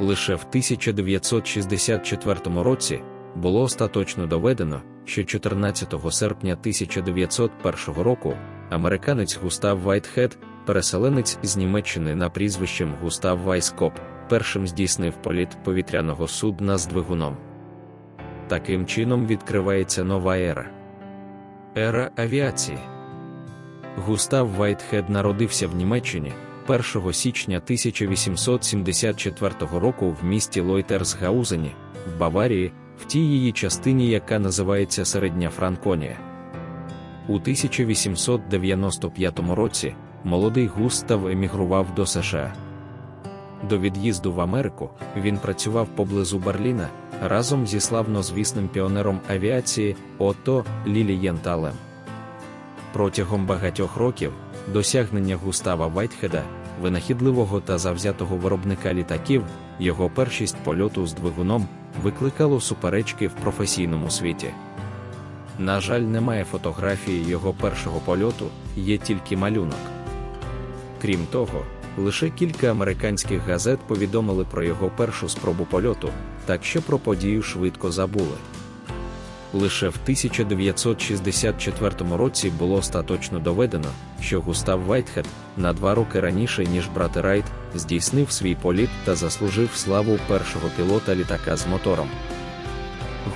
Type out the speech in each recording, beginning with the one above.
Лише в 1964 році було остаточно доведено, що 14 серпня 1901 року американець Густав Вайтхед, переселенець з Німеччини на прізвищем Густав Вайскоп, першим здійснив політ повітряного судна з двигуном. Таким чином відкривається нова ера. Ера авіації. Густав Вайтхед народився в Німеччині 1 січня 1874 року в місті Лойтерсгаузені, в Баварії, в тій її частині, яка називається Середня Франконія. У 1895 році молодий Густав емігрував до США. До від'їзду в Америку він працював поблизу Берліна разом зі славнозвісним піонером авіації Отто Лілієнталем. Протягом багатьох років досягнення Густава Вайтхеда, винахідливого та завзятого виробника літаків, його першість польоту з двигуном викликало суперечки в професійному світі. На жаль, немає фотографії його першого польоту, є тільки малюнок. Крім того, лише кілька американських газет повідомили про його першу спробу польоту, так що про подію швидко забули. Лише в 1964 році було остаточно доведено, що Густав Вайтхед на два роки раніше, ніж брати Райт, здійснив свій політ та заслужив славу першого пілота літака з мотором.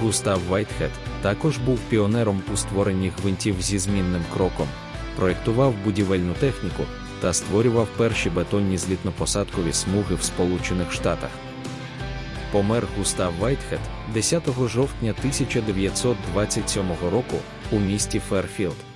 Густав Вайтхед також був піонером у створенні гвинтів зі змінним кроком, проєктував будівельну техніку та створював перші бетонні злітно-посадкові смуги в Сполучених Штатах. Помер Густав Вайтхед 10 жовтня 1927 року у місті Ферфілд.